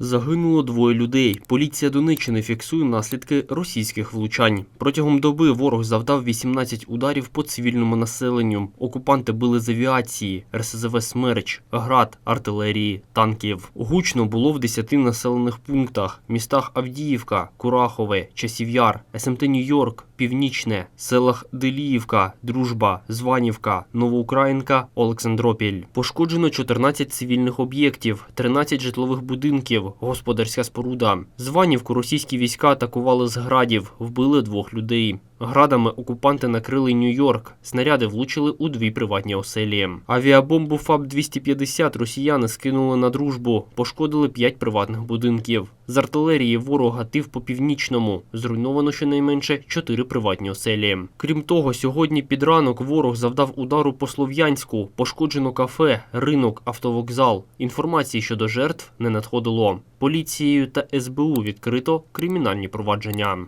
Загинуло двоє людей. Поліція Донеччини фіксує наслідки російських влучань. Протягом доби ворог завдав 18 ударів по цивільному населенню. Окупанти били з авіації, РСЗВ «Смерч», град, артилерії, танків. Гучно було в 10 населених пунктах: містах Авдіївка, Курахове, Часів'яр, СМТ Нью-Йорк, Північне, селах Деліївка, Дружба, Званівка, Новоукраїнка, Олександропіль. Пошкоджено 14 цивільних об'єктів, 13 житлових будинків, господарська споруда. Званівку російські війська атакували з градів, вбили двох людей. Градами окупанти накрили Нью-Йорк. Снаряди влучили у дві приватні оселі. Авіабомбу ФАБ-250 росіяни скинули на дружбу, пошкодили п'ять приватних будинків. З артилерії ворог гатив по північному. Зруйновано щонайменше чотири приватні оселі. Крім того, сьогодні під ранок ворог завдав удару по Слов'янську, пошкоджено кафе, ринок, автовокзал. Інформації щодо жертв не надходило. Поліцією та СБУ відкрито кримінальні провадження.